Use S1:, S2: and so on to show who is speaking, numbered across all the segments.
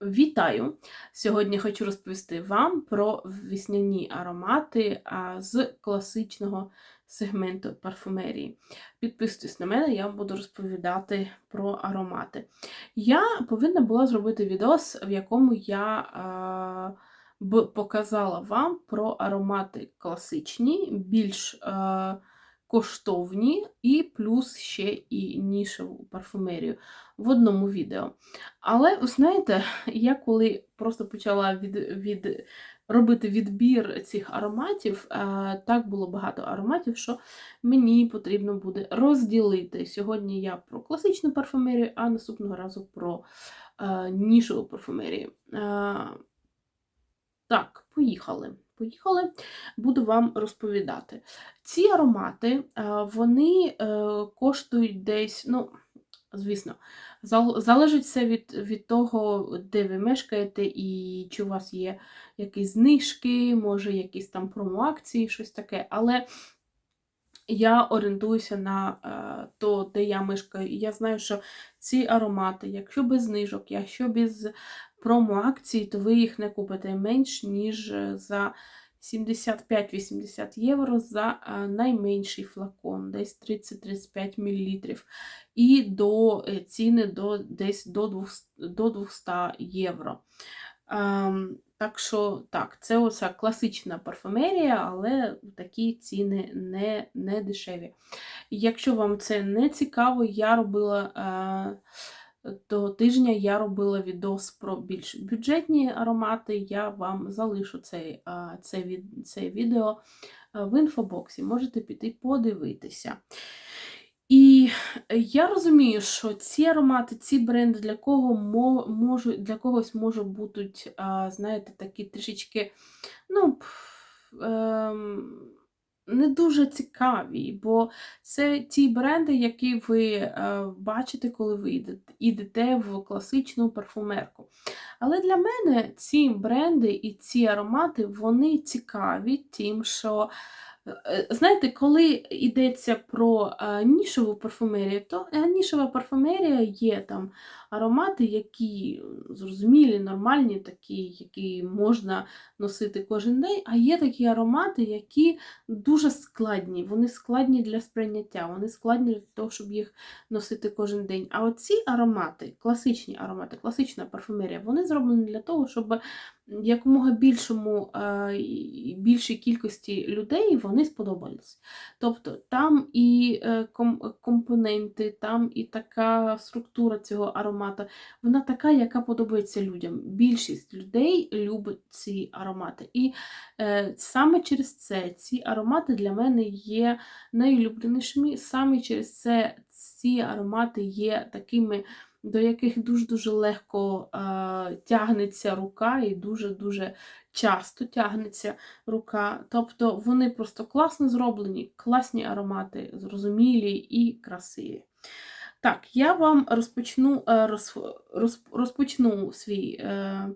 S1: Вітаю! Сьогодні хочу розповісти вам про весняні аромати з класичного сегменту парфумерії. Підписуйтесь на мене, я вам буду розповідати про аромати. Я повинна була зробити відос, в якому я б показала вам про аромати класичні, більш а, коштовні, і плюс ще і нішеву парфумерію в одному відео. Але, ви знаєте, я коли просто почала від, від, робити відбір цих ароматів, е, так було багато ароматів, що мені потрібно буде розділити. Сьогодні я про класичну парфумерію, а наступного разу про е, нішеву парфумерію. Е, так, поїхали. Поїхали, буду вам розповідати. Ці аромати, вони коштують десь, ну, звісно, залежить все від від того, де ви мешкаєте, і чи у вас є якісь знижки, може, якісь там промоакції, щось таке. Але я орієнтуюся на то, де я мешкаю. І я знаю, що ці аромати, якщо без знижок, якщо без промоакцій, то ви їх не купите менш, ніж за 75-80 євро за найменший флакон, десь 30-35 мл. І до е, ціни до, десь до 200, до 200 євро. Ем, так що, так, це оця класична парфумерія, але такі ціни не не дешеві. Якщо вам це не цікаво, я робила. Е, до тижня я робила відос про більш бюджетні аромати. Я вам залишу цей, це, це відео в інфобоксі. Можете піти подивитися. І я розумію, що ці аромати, ці бренди для кого можуть, для когось можуть бути, знаєте, такі трішечки, ну, ем, не дуже цікаві, бо це ті бренди, які ви е, бачите, коли ви йдете в класичну парфумерку. Але для мене ці бренди і ці аромати вони цікаві, тим, що знаєте, коли йдеться про е, нішеву парфумерію, то е, нішева парфумерія є там аромати, які зрозумілі, нормальні, такі, які можна носити кожен день, а є такі аромати, які дуже складні, вони складні для сприйняття, вони складні для того, щоб їх носити кожен день. А оці аромати, класичні аромати, класична парфумерія, вони зроблені для того, щоб якомога більшому, більшій кількості людей вони сподобались. Тобто там і е, компоненти, там і така структура цього аромата, вона така, яка подобається людям. Більшість людей любить ці аромати. І е, саме через це ці аромати для мене є найулюбленішими, саме через це ці аромати є такими до яких дуже-дуже легко е, тягнеться рука, і дуже-дуже часто тягнеться рука. Тобто вони просто класно зроблені, класні аромати, зрозумілі і красиві. Так, я вам розпочну е, роз, роз, розпочну свій. Е,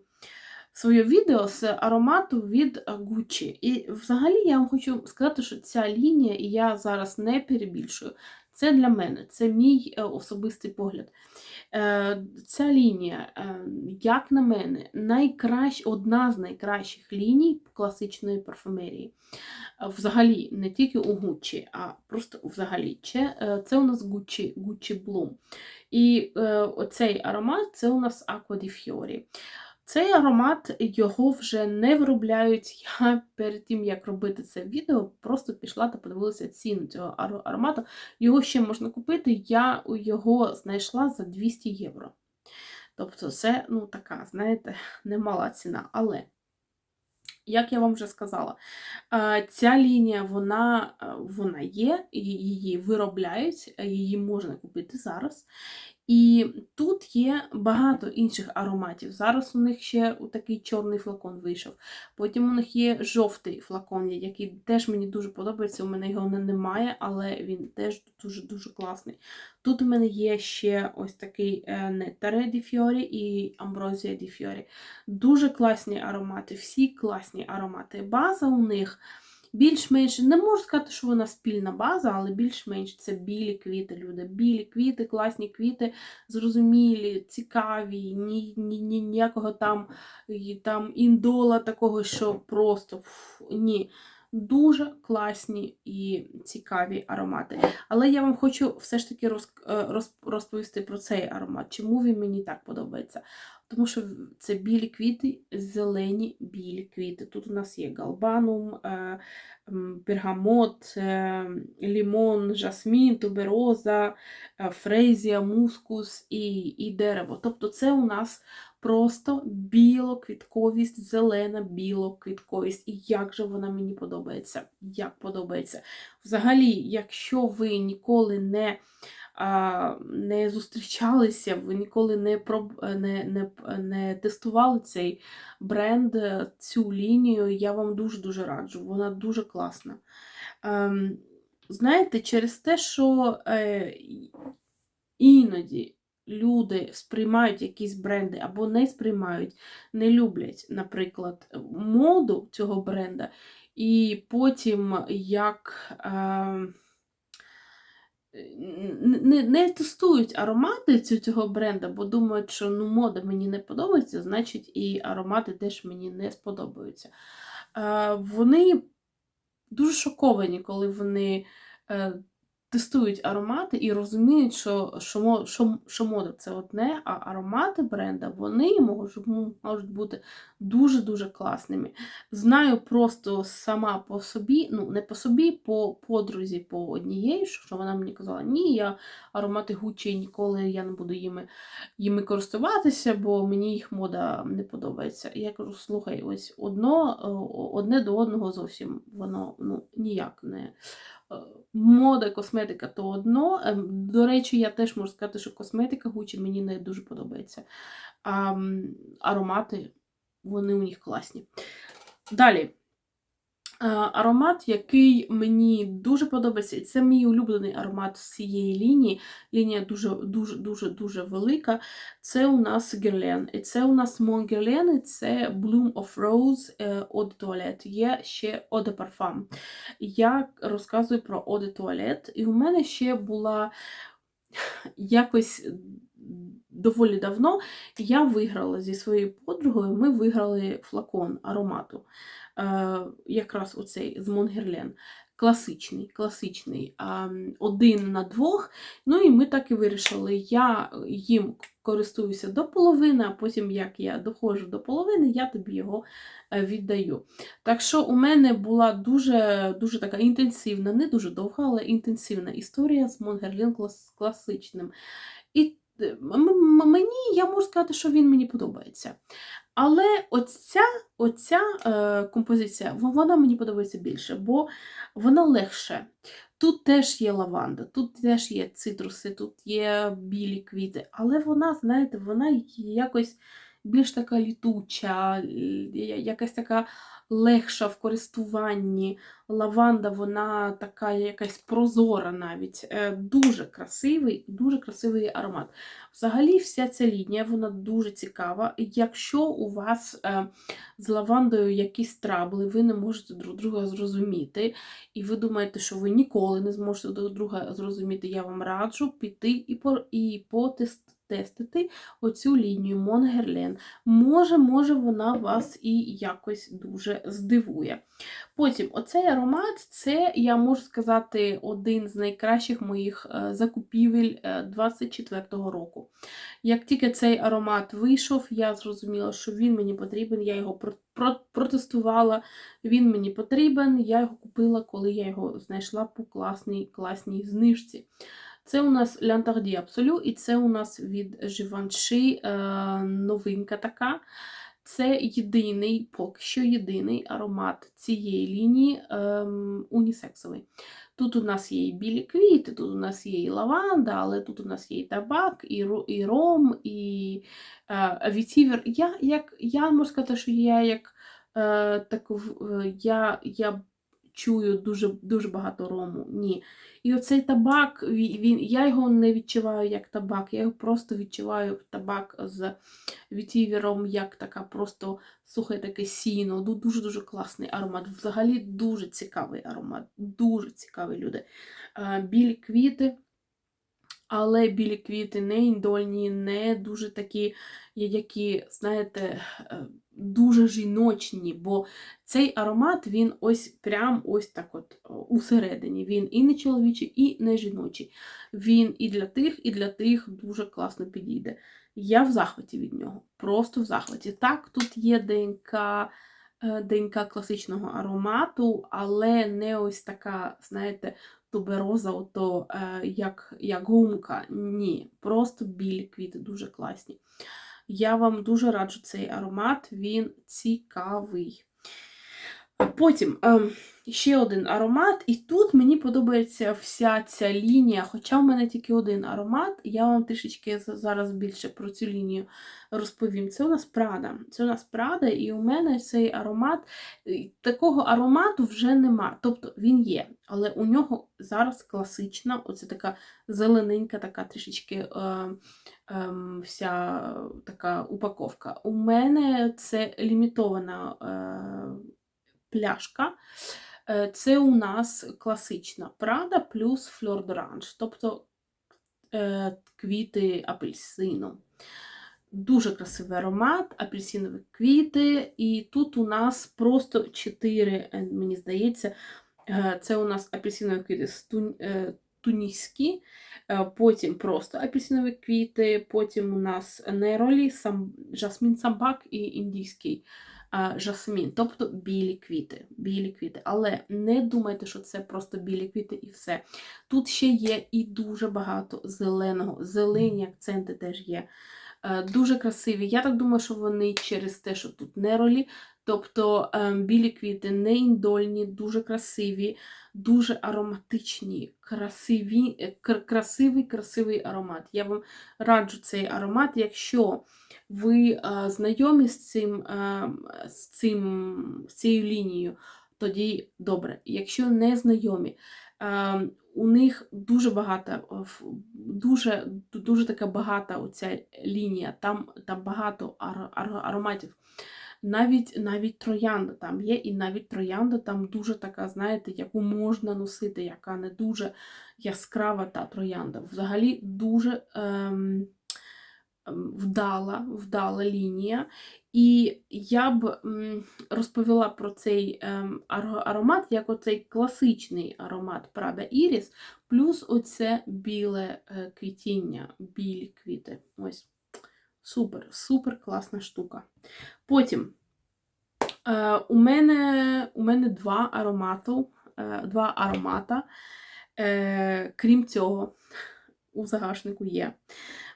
S1: Своє відео з аромату від Gucci. І взагалі я вам хочу сказати, що ця лінія, і я зараз не перебільшую, це для мене, це мій е, особистий погляд. Е, ця лінія, е, як на мене, найкращ, одна з найкращих ліній класичної парфумерії. Взагалі, не тільки у Gucci, а просто взагалі. Це у нас Gucci, Гуччі Bloom. І оцей аромат це у нас Acqua di Fiori. Цей аромат його вже не виробляють. Я перед тим, як робити це відео, просто пішла та подивилася ціну цього аромату. Його ще можна купити, я його знайшла за 200 євро. Тобто, це, ну, така, знаєте, немала ціна. Але, як я вам вже сказала, ця лінія вона, вона є, її виробляють, її можна купити зараз. І тут є багато інших ароматів. Зараз у них ще такий чорний флакон вийшов. Потім у них є жовтий флакон, який теж мені дуже подобається. У мене його немає, але він теж дуже-дуже класний. Тут у мене є ще ось такий Неттаре Ді Фіорі і Амброзія Ді Фіорі. Дуже класні аромати, всі класні аромати. База у них більш-менш не можу сказати, що вона спільна база, але більш-менш це білі квіти, люди. Білі квіти, класні квіти, зрозумілі, цікаві, ні, ні, ні, ніякого там, там індола такого, що просто фу, ні. Дуже класні і цікаві аромати. Але я вам хочу все ж таки е, розповісти про цей аромат. Чому він мені так подобається? Тому що це білі квіти, зелені білі квіти. Тут у нас є галбанум, е, бергамот, е, лімон, жасмін, тубероза, е, фрезія, мускус і, і дерево. Тобто це у нас просто білоквітковість, зелена білоквітковість. І як же вона мені подобається? Як подобається? Взагалі, якщо ви ніколи не не зустрічалися, ви ніколи не проб... не, не, не тестували цей бренд, е, цю лінію, я вам дуже-дуже раджу. Вона дуже класна. Ем, знаєте, через те, що е, іноді люди сприймають якісь бренди або не сприймають, не люблять, наприклад, моду цього бренда, і потім як. Не не тестують аромати цього бренда, бо думають, що ну, мода мені не подобається, значить і аромати теж мені не сподобаються. Вони дуже шоковані, коли вони е, тестують аромати і розуміють, що що, що, що мода це одне, а аромати бренда вони можуть можуть бути дуже-дуже класними. Знаю просто сама по собі, ну не по собі, по подрузі по однієї, що вона мені казала, ні, я аромати Гуччі ніколи я не буду їми їми користуватися, бо мені їх мода не подобається. Я кажу, слухай, ось одно, одне до одного зовсім воно ну, ніяк не. Е, мода, косметика то одно. Ем, до речі, я теж можу сказати, що косметика Гучі мені не дуже подобається. А аромати, вони у них класні. Далі. Е, аромат, який мені дуже подобається, і це мій улюблений аромат з цієї лінії. Лінія дуже-дуже-дуже велика. Це у нас Guerlain. І це у нас Mon Guerlain, і це Bloom of Rose е, Eau de Toilette. Є ще Eau de Parfum. Я розказую про Eau de Toilette. І у мене ще була якось. Доволі давно я виграла зі своєю подругою, ми виграли флакон аромату. Е, якраз оцей з Монгерлен. Класичний, класичний, один на двох. Ну і ми так і вирішили. Я їм користуюся до половини, а потім, як я доходжу до половини, я тобі його е, віддаю. Так що у мене була дуже дуже така інтенсивна, не дуже довга, але інтенсивна історія з Монгерлін класичним. І мені я можу сказати, що він мені подобається. Але оця оця е, композиція вона мені подобається більше, бо вона легше. Тут теж є лаванда, тут теж є цитруси, тут є білі квіти, але вона, знаєте, вона якось більш така літуча, якась така легша в користуванні. Лаванда, вона така якась прозора навіть. Е, дуже красивий, дуже красивий аромат. Взагалі, вся ця лінія вона дуже цікава. Якщо у вас е, з лавандою якісь трабли, ви не можете друг друга зрозуміти, і ви думаєте, що ви ніколи не зможете друг друга зрозуміти, я вам раджу піти і потестувати тестити оцю лінію Монгерлен. Може, може, вона вас і якось дуже здивує. Потім, оцей аромат це, я можу сказати, один з найкращих моїх е, закупівель 24-го е, року. Як тільки цей аромат вийшов, я зрозуміла, що він мені потрібен, я його протестувала, він мені потрібен, я його купила, коли я його знайшла по класній, класній знижці. Це у нас Лянтарді Абсолю, і це у нас від Givenchy е, новинка така. Це єдиний, поки що єдиний аромат цієї лінії ем, унісексовий. Тут у нас є і білі квіти, тут у нас є і лаванда, але тут у нас є і табак, і і ром, і е, вітівер. Я як, я можу сказати, що я як е, так, я, я чую дуже дуже багато рому. Ні. І оцей табак, ві- він, я його не відчуваю як табак, я його просто відчуваю табак з вітівером, як така просто сухе таке сіно. Дуже-дуже класний аромат. Взагалі дуже цікавий аромат. Дуже цікаві люди. Білі квіти. Але білі квіти не індольні, не дуже такі, які, знаєте, е, дуже жіночні, бо цей аромат, він ось прям ось так от усередині. Він і не чоловічий, і не жіночий. Він і для тих, і для тих дуже класно підійде. Я в захваті від нього, просто в захваті. Так, тут є ДНК, е, ДНК класичного аромату, але не ось така, знаєте, тубероза, ото, е, як, як гумка. Ні, просто білі квіти, дуже класні. Я вам дуже раджу цей аромат, він цікавий. Потім ем, ще один аромат, і тут мені подобається вся ця лінія, хоча в мене тільки один аромат, я вам трішечки зараз більше про цю лінію розповім. Це у нас Прада. Це у нас Прада, і у мене цей аромат, такого аромату вже нема. Тобто він є, але у нього зараз класична, оце така зелененька, така трішечки е, ем, вся така упаковка. У мене це лімітована. Е, пляшка. Е, Це у нас класична Прада плюс фльор d'orange, тобто е, квіти апельсину. Дуже красивий аромат, апельсинові квіти. І тут у нас просто 4, мені здається, е, це у нас апельсинові квіти е, туніські, е, потім просто апельсинові квіти, потім у нас нейролі, сам, жасмін самбак і індійський жасмін, тобто білі квіти. Білі квіти. Але не думайте, що це просто білі квіти і все. Тут ще є і дуже багато зеленого. Зелені акценти теж є. Е, Дуже красиві. Я так думаю, що вони через те, що тут неролі, тобто е, білі квіти не індольні, дуже красиві, дуже ароматичні, красиві, е, красивий, красивий аромат. Я вам раджу цей аромат, якщо ви е, знайомі з цим, е, з цим, з цією лінією, тоді добре. Якщо не знайомі, е, у них дуже багата, е, дуже, дуже така багата оця лінія, там, там багато ар, ар, ароматів. Навіть, навіть троянда там є, і навіть троянда там дуже така, знаєте, яку можна носити, яка не дуже яскрава та троянда. Взагалі дуже ем, вдала, вдала лінія. І я б розповіла про цей ем, аромат як оцей класичний аромат Prada Iris, плюс оце біле е, квітіння, білі квіти. Ось. Супер, супер класна штука. Потім е, у, мене, у мене два аромату, е, два аромата. Крім цього, у загашнику є.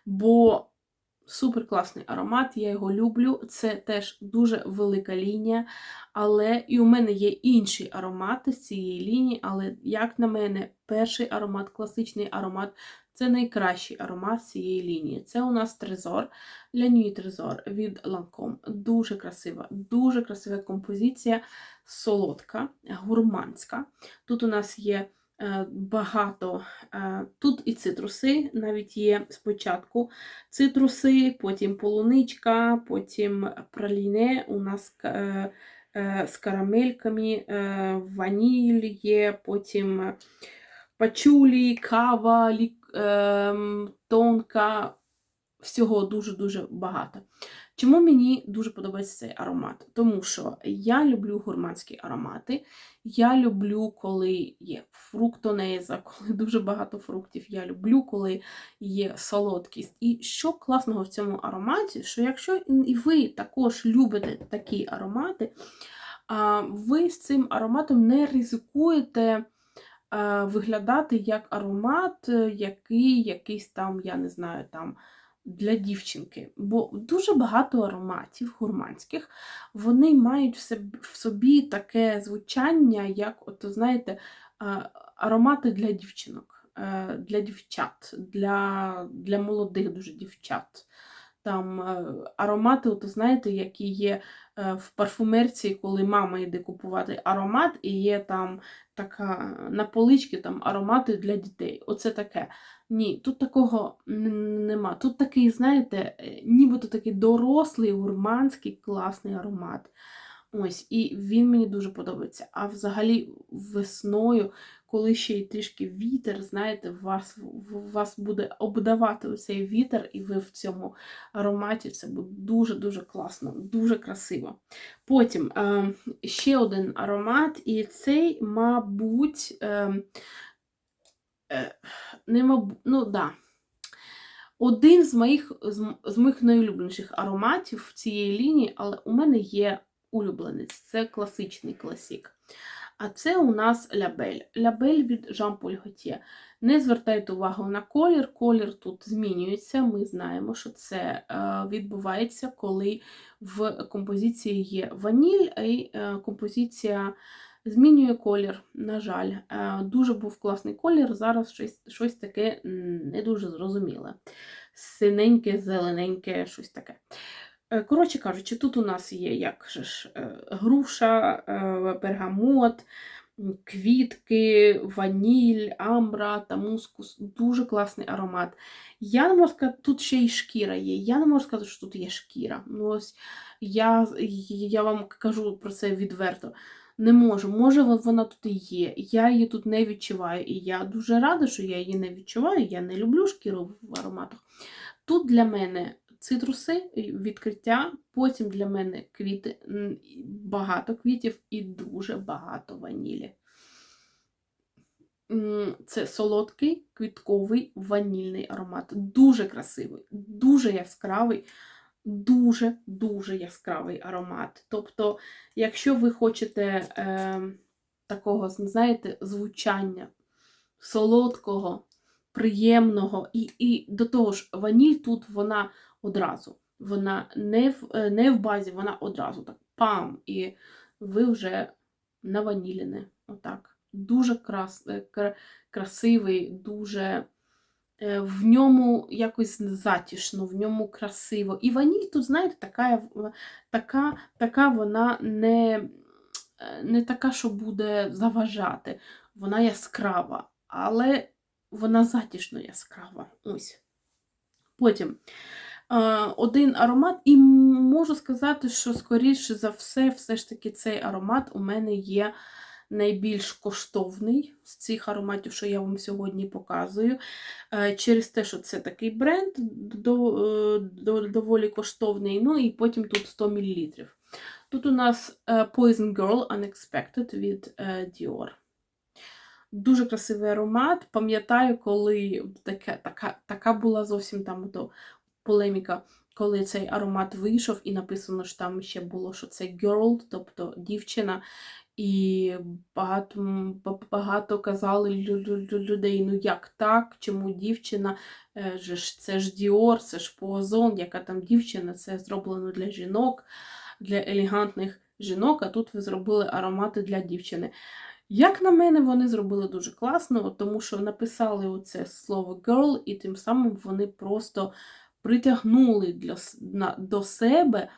S1: Бо супер класний аромат, я його люблю. Це теж дуже велика лінія. Але і у мене є інші аромати з цієї лінії, але, як на мене, перший аромат, класичний аромат це найкращий аромат цієї лінії. Це у нас трезор Nuit Трезор від Lancome. Дуже красива, дуже красива композиція, солодка, гурманська. Тут у нас є багато, е, тут і цитруси, навіть є спочатку. Цитруси, потім полуничка, потім праліне, у нас е, е, з карамельками, е, ваніль є, потім пачулі, кава, ем, тонка, всього дуже-дуже багато. Чому мені дуже подобається цей аромат? Тому що я люблю гурманські аромати. Я люблю, коли є фруктонеза, коли дуже багато фруктів. Я люблю, коли є солодкість. І що класного в цьому ароматі, що якщо і ви також любите такі аромати, ви з цим ароматом не ризикуєте виглядати як аромат, е, який якийсь там, я не знаю, там для дівчинки. Бо дуже багато ароматів гурманських, вони мають в собі, таке звучання, як, от, знаєте, аромати для дівчинок, е, для дівчат, для, для молодих дуже дівчат. Там е, аромати, от, знаєте, які є е, в парфумерці, коли мама йде купувати аромат, і є там така на поличці там аромати для дітей. Оце таке. Ні, тут такого нема. Тут такий, знаєте, е, нібито такий дорослий, гурманський, класний аромат. Ось, і він мені дуже подобається. А взагалі весною, коли ще й трішки вітер, знаєте, вас, вас буде обдавати оцей вітер, і ви в цьому ароматі це буде дуже-дуже класно, дуже красиво. Потім е, ще один аромат, і цей, мабуть, е, е, не мабуть, ну да. Один з моїх, з, моїх найулюбленіших ароматів цієї лінії, але у мене є улюбленець. Це класичний класік. А це у нас лябель. Лябель від Jean Paul Gaultier. Не звертайте увагу на колір. Колір тут змінюється. Ми знаємо, що це е, відбувається, коли в композиції є ваніль, і е, композиція змінює колір. На жаль, Е, дуже був класний колір. Зараз щось, щось таке не дуже зрозуміле. Синеньке, зелененьке, щось таке. Е, Коротше кажучи, тут у нас є як ж, е, груша, е, пергамот, м, квітки, ваніль, амбра та мускус. Дуже класний аромат. Я не можу сказати, тут ще й шкіра є. Я не можу сказати, що тут є шкіра. Ну, ось я, я вам кажу про це відверто. Не можу. Може, вона тут і є. Я її тут не відчуваю. І я дуже рада, що я її не відчуваю. Я не люблю шкіру в ароматах. Тут для мене цитруси, відкриття, потім для мене квіти, багато квітів і дуже багато ванілі. Це солодкий квітковий ванільний аромат. Дуже красивий, дуже яскравий, дуже-дуже яскравий аромат. Тобто, якщо ви хочете е, такого, знаєте, звучання солодкого, приємного, і, і до того ж, ваніль тут вона одразу. Вона не в, е, не в базі, вона одразу так пам! І ви вже наваніліне. Отак. Дуже крас, е, красивий, дуже е, в ньому якось затішно, в ньому красиво. І ваніль тут, знаєте, така, така, така вона не, не така, що буде заважати. Вона яскрава, але вона затішно яскрава. Ось. Потім один аромат, і можу сказати, що, скоріше за все, все ж таки цей аромат у мене є найбільш коштовний з цих ароматів, що я вам сьогодні показую. Е, Через те, що це такий бренд е, до, доволі коштовний. Ну і потім тут 100 мл. Тут у нас е, Poison Girl Unexpected від е, Dior. Дуже красивий аромат. Пам'ятаю, коли таке, така, така була зовсім там полеміка, коли цей аромат вийшов, і написано, що там ще було, що це girl, тобто дівчина. І багато, багато казали лю- лю- лю- людей, ну як так, чому дівчина, Е, це ж Діор, це ж Поазон, яка там дівчина, це зроблено для жінок, для елегантних жінок, а тут ви зробили аромати для дівчини. Як на мене, вони зробили дуже класно, тому що написали оце слово girl, і тим самим вони просто притягнули для, на, до себе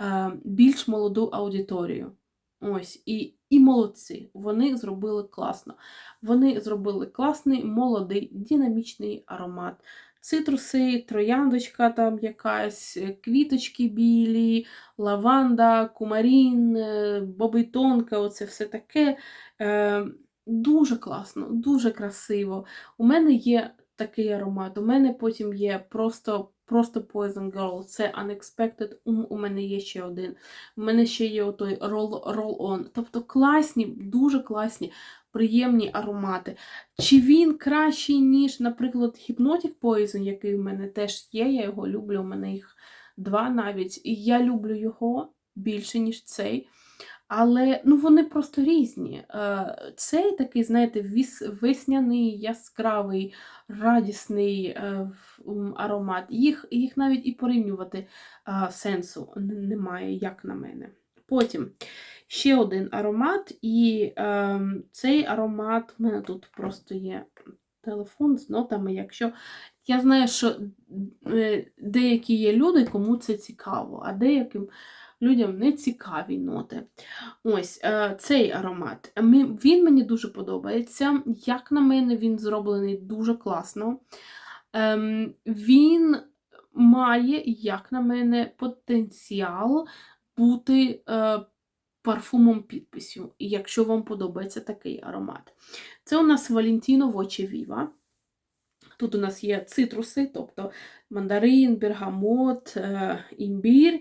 S1: е, більш молоду аудиторію. Ось, і, і молодці. Вони зробили класно. Вони зробили класний, молодий, динамічний аромат. Цитруси, трояндочка там якась, е, квіточки білі, лаванда, кумарін, е, бобитонка, оце все таке. Е, дуже класно, дуже красиво. У мене є такий аромат. У мене потім є просто, просто Poison Girl, це Unexpected. У, у мене є ще один. У мене ще є отой Roll, Roll On. Тобто класні, дуже класні, приємні аромати. Чи він кращий, ніж, наприклад, Hypnotic Poison, який у мене теж є, я його люблю, у мене їх два навіть. І я люблю його більше, ніж цей. Але ну, вони просто різні. Е, Цей такий, знаєте, весняний, яскравий, радісний е, аромат. Їх, їх навіть і порівнювати е, сенсу немає, як на мене. Потім ще один аромат, і е, цей аромат, у мене тут просто є телефон з нотами, якщо Я знаю, що деякі є люди, кому це цікаво, а деяким людям не цікаві ноти. Ось е, цей аромат. Він мені дуже подобається. Як на мене, він зроблений дуже класно. Ем, Він має, як на мене, потенціал бути е, парфумом підписю, якщо вам подобається такий аромат. Це у нас Valentino Voce Viva. Тут у нас є цитруси, тобто мандарин, бергамот, е, імбір,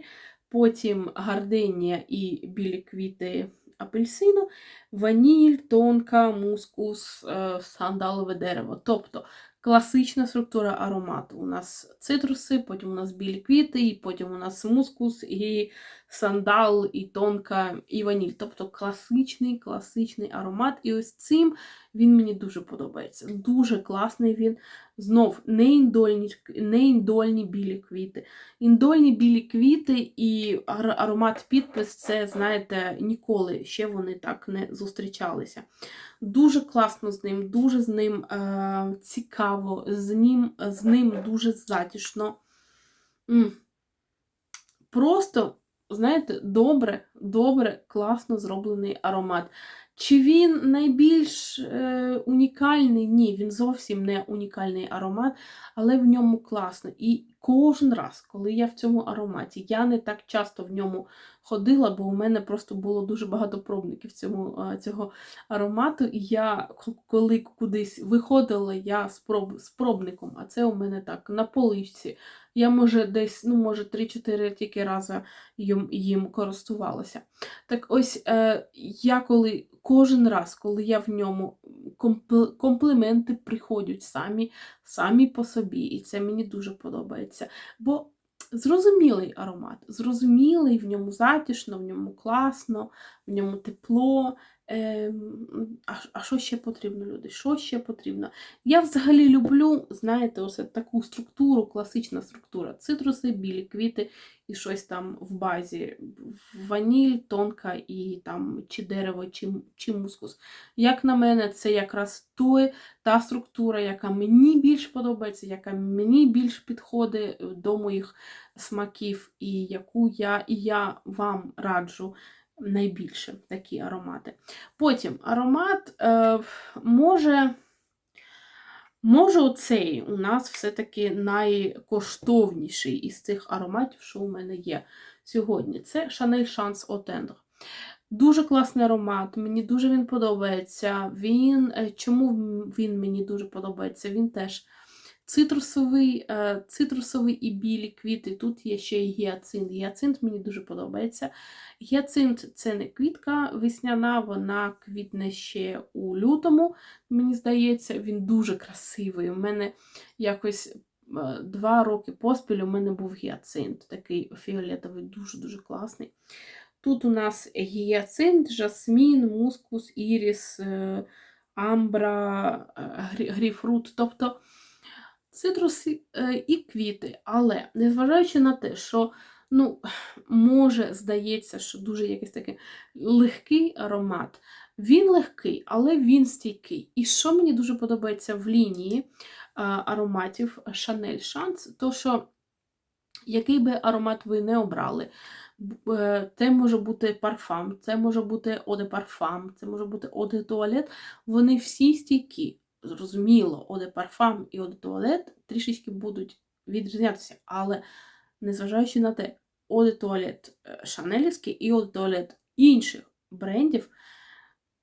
S1: потім гарденія і білі квіти апельсину, ваніль, тонка, мускус, е, сандалове дерево. Тобто класична структура аромату. У нас цитруси, потім у нас білі квіти, потім у нас мускус, і сандал, і тонка, і ваніль. Тобто класичний, класичний аромат. І ось цим він мені дуже подобається. Дуже класний він. Знов не індольні, не індольні білі квіти. Індольні білі квіти і аромат підпис це, знаєте, ніколи ще вони так не зустрічалися. Дуже класно з ним, дуже з ним е, цікаво, з ним, з ним дуже затішно. Просто, знаєте, добре, добре, класно зроблений аромат. Чи він найбільш е, унікальний? Ні, він зовсім не унікальний аромат, але в ньому класно. І кожен раз, коли я в цьому ароматі, я не так часто в ньому ходила, бо у мене просто було дуже багато пробників цьому, е, цього аромату. І я, коли кудись виходила, я з, проб, з пробником, а це у мене так на поличці. Я, може, десь, ну, може, 3-4 тільки рази їм, їм користувалася. Так ось е, я коли кожен раз, коли я в ньому комп- компліменти приходять самі, самі по собі, і це мені дуже подобається. Бо зрозумілий аромат, зрозумілий, в ньому затишно, в ньому класно, в ньому тепло. Ем, а, що ще потрібно, люди? Що ще потрібно? Я взагалі люблю, знаєте, ось таку структуру, класична структура. Цитруси, білі квіти і щось там в базі. Ваніль, тонка і там чи дерево, чи, чи мускус. Як на мене, це якраз той, та структура, яка мені більш подобається, яка мені більш підходить до моїх смаків, і яку я, і я вам раджу найбільше такі аромати. Потім аромат е, може. Може, оцей у нас все-таки найкоштовніший із цих ароматів, що у мене є сьогодні. Це Chanel Chance Eau Дуже класний аромат, мені дуже він подобається. Він, е, Чому він мені дуже подобається? Він теж цитрусовий, е, цитрусовий і білі квіти. Тут є ще й гіацинт. Гіацинт мені дуже подобається. Гіацинт це не квітка весняна, вона квітне ще у лютому. Мені здається, він дуже красивий. У мене якось е, два роки поспіль у мене був гіацинт, такий фіолетовий, дуже-дуже класний. Тут у нас гіацинт, жасмін, мускус, іріс, е, амбра, грі- грейпфрут, тобто цитруси е, і квіти. Але незважаючи на те, що ну, може здається, що дуже якийсь такий легкий аромат. Він легкий, але він стійкий. І що мені дуже подобається в лінії е, ароматів Chance, то що який би аромат ви не обрали, е, це може бути парфам, це може бути оде парфам, це може бути оде туалет. Вони всі стійкі. Зрозуміло, оде парфам і оде туалет трішечки будуть відрізнятися, але незважаючи на те, оде туалет е, шанелівський і оде туалет інших брендів,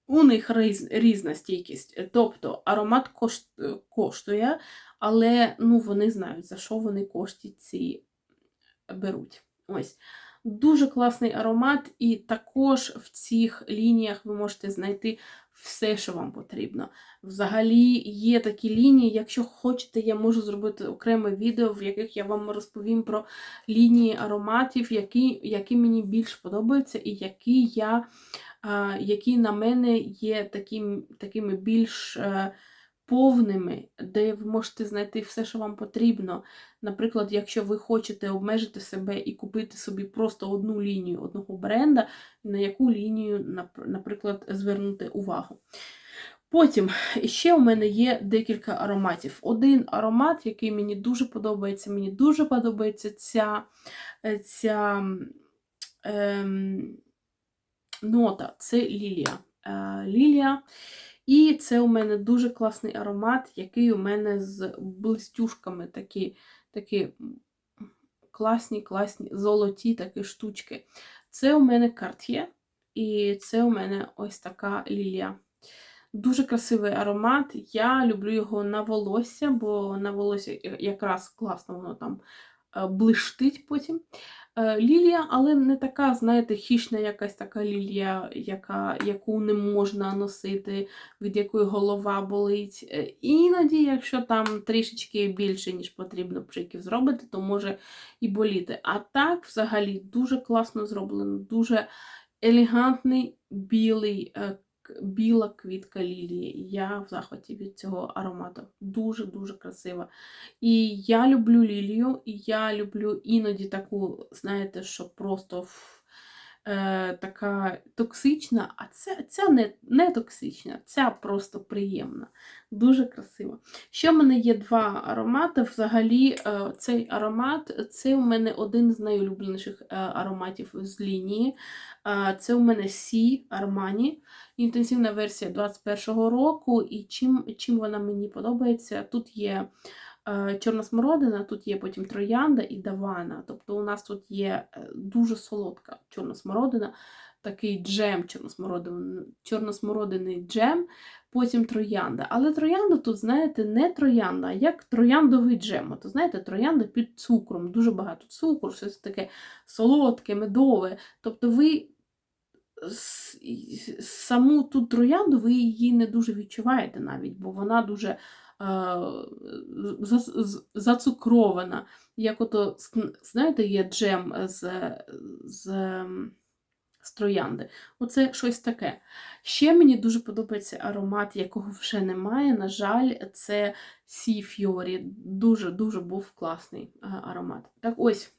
S1: у них різ, різна стійкість. Тобто аромат кошт, коштує, але ну, вони знають, за що вони кошти ці беруть. Ось. Дуже класний аромат, і також в цих лініях ви можете знайти все, що вам потрібно. Взагалі є такі лінії, якщо хочете, я можу зробити окреме відео, в яких я вам розповім про лінії ароматів, які, які мені більш подобаються, і які я, які на мене є таким, такими більш е, повними, де ви можете знайти все, що вам потрібно. Наприклад, якщо ви хочете обмежити себе і купити собі просто одну лінію одного бренда, на яку лінію, наприклад, звернути увагу. Потім ще у мене є декілька ароматів. Один аромат, який мені дуже подобається. Мені дуже подобається ця, е, ця ем, нота це лілія. Е, лілія. І це у мене дуже класний аромат, який у мене з блистюшками такі такі класні, класні, золоті такі штучки. Це у мене Cartier, і це у мене ось така лілія. Дуже красивий аромат. Я люблю його на волосся, бо на волосся якраз класно воно там е, блищить потім. Е, лілія, але не така, знаєте, хищна якась така лілія, яка, яку не можна носити, від якої голова болить. Е, іноді, якщо там трішечки більше, ніж потрібно пшиків зробити, то може і боліти. А так, взагалі, дуже класно зроблено, дуже елегантний білий біла квітка лілії. Я в захваті від цього аромату. Дуже-дуже красива. І я люблю лілію, і я люблю іноді таку, знаєте, що просто е, така токсична, а ця, ця не, не токсична, ця просто приємна. Дуже красива. Ще в мене є два аромати. Взагалі, е, цей аромат це у мене один з найулюбленіших е, ароматів з лінії. Е, це у мене Сі Armani. Інтенсивна версія 21-го року, і чим чим вона мені подобається, тут є чорна смородина, тут є потім троянда і давана. Тобто у нас тут є е, дуже солодка чорна смородина, такий джем чорносмородиний джем, потім троянда. Але троянда тут, знаєте, не троянда, а як трояндовий джем. От, знаєте, троянда під цукром, дуже багато цукру, щось таке солодке, медове. Тобто ви саму ту троянду ви її не дуже відчуваєте навіть, бо вона дуже е, зацукрована. Як ото, знаєте, є джем з, з, з троянди. Оце щось таке. Ще мені дуже подобається аромат, якого вже немає. На жаль, це Сі Фьорі. Дуже-дуже був класний аромат. Так ось.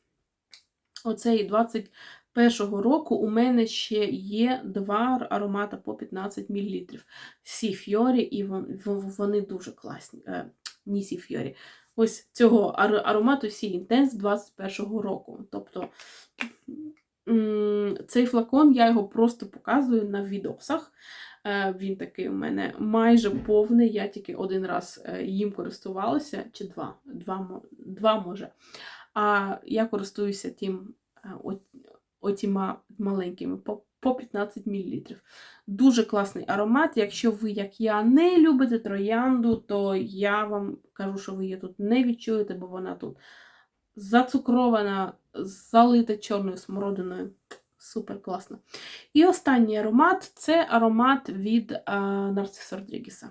S1: Оцей 20 першого року у мене ще є два аромати по 15 мл. Сі Фьорі, і вони дуже класні. Е, ні Сі Фьорі. Ось цього аромату Сі Intense 21-го року. Тобто цей флакон я його просто показую на відосах. Е, він такий у мене майже повний. Я тільки один раз е, їм користувалася, чи два, два, два може. А я користуюся тим отіма маленькими по по 15 мл. Дуже класний аромат. Якщо ви, як я, не любите троянду, то я вам кажу, що ви її тут не відчуєте, бо вона тут зацукрована, залита чорною смородиною. Супер класно. І останній аромат це аромат від Нарцисо Родрігеса.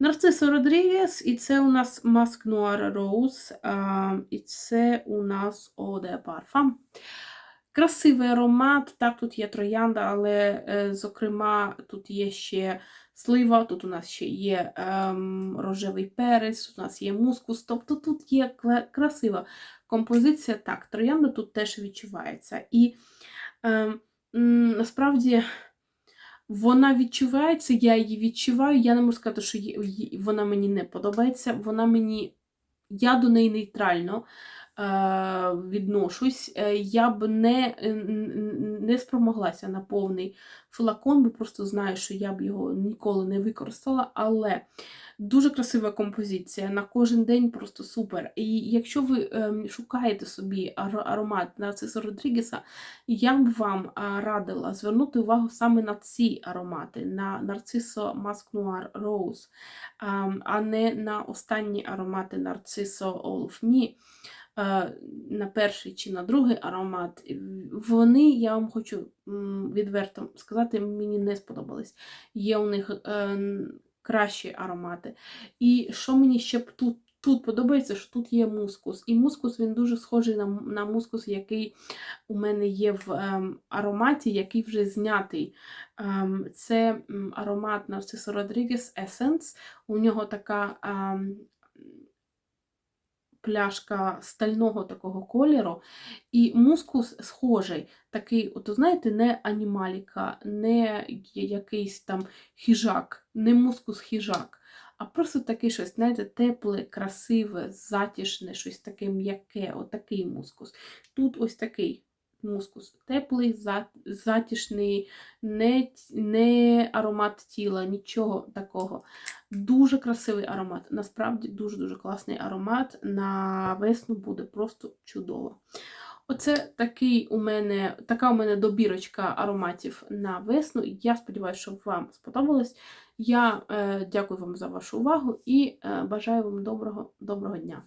S1: Нарцисо Родрігес, і це у нас Mask Noir Rose, а, і це у нас Eau de. Красивий аромат. Так, тут є троянда, але, е, зокрема, тут є ще слива, тут у нас ще є ем, рожевий перець, тут у нас є мускус. Тобто тут є красива композиція. Так, троянда тут теж відчувається. І ем, насправді. Вона відчувається, я її відчуваю. Я не можу сказати, що вона мені не подобається. Вона мені, я до неї нейтрально відношусь, е, я б не не спромоглася на повний флакон, бо просто знаю, що я б його ніколи не використала. Але дуже красива композиція. На кожен день просто супер. І якщо ви ем, шукаєте собі аромат Нарциса Родрігеса, я б вам радила звернути увагу саме на ці аромати, на Нарцисо Mask Noir Rose, ем, а не на останні аромати Narciso All of Me. Е, на перший чи на другий аромат, вони, я вам хочу відверто сказати, мені не сподобались. Є у них е, кращі аромати. І що мені ще тут тут подобається, що тут є мускус. І мускус він дуже схожий на на мускус, який у мене є в ем, ароматі, який вже знятий. Ем, Це аромат Narciso Rodriguez Essence. У нього така. Ем, пляшка стального такого кольору, і мускус схожий, такий, от, знаєте, не анімаліка, не якийсь там хіжак, не мускус хіжак, а просто такий щось, знаєте, тепле, красиве, затішне, щось таке м'яке, отакий мускус. Тут ось такий мускус теплий, затішний, не, не аромат тіла, нічого такого. Дуже красивий аромат. Насправді дуже-дуже класний аромат. На весну буде просто чудово. Оце такий у мене, така у мене добірочка ароматів на весну. Я сподіваюся, що вам сподобалось. Я е, дякую вам за вашу увагу і е, бажаю вам доброго, доброго дня.